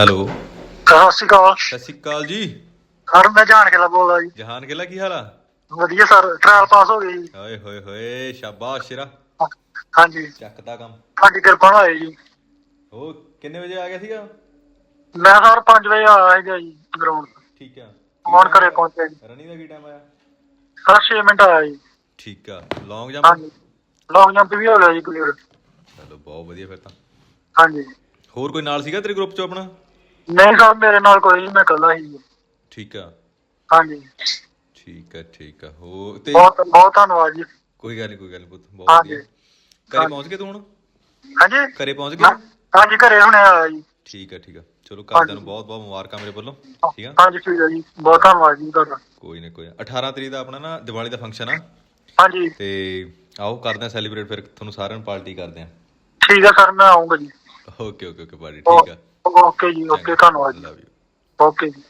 Hello. ਸਤਿ ਸ਼੍ਰੀ ਅਕਾਲ। ਸਤਿ ਸ਼੍ਰੀ ਅਕਾਲ ਜੀ। ਸਰ ਮੈਂ ਜਾਣ ਕੇ ਬੋਲਦਾ ਜੀ। ਜਹਾਨ ਗਿੱਲਾ ਕੀ ਹਾਲ ਆ? ਵਧੀਆ ਸਰ ਟ੍ਰਾਇਲ ਪਾਸ ਹੋ ਗਈ ਜੀ। ਓਏ ਹੋਏ ਹੋਏ ਸ਼ਾਬਾਸ਼ ਸ਼ੇਰਾ। ਹਾਂਜੀ। ਚੱਕਦਾ ਕੰਮ। ਤੁਹਾਡੀ ਕਿਰਪਾ ਨਾਲ ਹੋਈ ਜੀ। ਉਹ ਕਿੰਨੇ ਵਜੇ ਆ ਗਿਆ ਸੀਗਾ? ਮੈਂ ਸਰ 5 ਵਜੇ ਆਇਆ ਜੀ ਗਰਾਊਂਡ ਠੀਕ ਆ। ਹੁਣ ਘਰੇ ਪਹੁੰਚਿਆ ਜੀ? ਰਨਿੰਗ ਦਾ ਕੀ ਟਾਈਮ ਆਇਆ? ਸਰ 6 ਮਿੰਟ ਆਇਆ ਜੀ। ਠੀਕ ਆ। ਲੌਂਗ ਜੰਪ ਲੌਂਗ ਜੰਪ ਵੀ ਹੋ ਗਿਆ ਜੀ ਕਲੀਅਰ ਚਲੋ ਬਹੁਤ ਵਧੀਆ ਫਿਰ ਤਾਂ। ਹਾਂਜੀ। ਹੋਰ ਕੋਈ ਨਾਲ ਸੀਗਾ ਤੇਰੇ ਗਰੁੱਪ 'ਚ ਆਪਣਾ? ਨਹੀਂ ਸਰ ਮੇਰੇ ਨਾਲ ਕੋਈ ਨਹੀਂ ਮੈਂ ਇਕੱਲਾ ਹੀ ਠੀਕ ਆ। ਹਾਂਜੀ। ਠੀਕ ਆ ਠੀਕ ਆ। ਹੋ ਤੇ ਬਹੁਤ ਬਹੁਤ ਧੰਨਵਾਦ ਜੀ। ਕੋਈ ਗੱਲ ਨਹੀਂ ਕੋਈ ਗੱਲ ਪੁੱਤ ਬਹੁਤ ਹਾਂਜੀ। ਵਧੀਆ। ਘਰੇ ਪਹੁੰਚ ਗਏ ਤੂੰ ਹੁਣ? ਹਾਂਜੀ। ਘਰੇ ਪਹੁੰਚ ਗਏ? ਹਾਂਜੀ ਘਰੇ ਹੁਣੇ ਆਇਆ ਜੀ। ਠੀਕ ਆ ਠੀਕ ਆ। ਚਲੋ ਘਰਦਿਆਂ ਨੂੰ ਬਹੁਤ ਬਹੁਤ ਮੁਬਾਰਕਾਂ ਮੇਰੇ ਵੱਲੋਂ ਠੀਕ ਆ? ਹਾਂਜੀ ਠੀਕ ਹੈ ਜੀ। ਬਹੁਤ ਧੰਨਵਾਦ ਜੀ ਤੁਹਾਡਾ। ਕੋਈ ਨਾ ਕੋਈ ਨਾ। 18 ਤਰੀਕ ਦਾ ਆਪਣਾ ਨਾ ਦੀਵਾਲੀ ਦਾ ਫੰਕਸ਼ਨ ਆ। ਹਾਂਜੀ। ਤੇ ਆਓ ਕਰਦੇ ਆ ਸੈਲੀਬ੍ਰੇਟ ਫਿਰ ਤੁਹਾਨੂੰ ਸਾਰਿਆਂ ਨੂੰ ਪਾਰਟੀ ਕਰਦੇ ਆ। ਠੀਕ ਹੈ ਸਰ ਮੈਂ ਆਉਂਗਾ ਜੀ। ਓਕੇ ਓਕੇ ਓਕੇ ਪਾਰਟੀ ਠੀਕ ਆ ਓਕੇ ਜੀ ਓਕੇ ਧੰਨਵਾਦ ਜੀ ਲਵ ਯੂ ਓਕੇ ਜੀ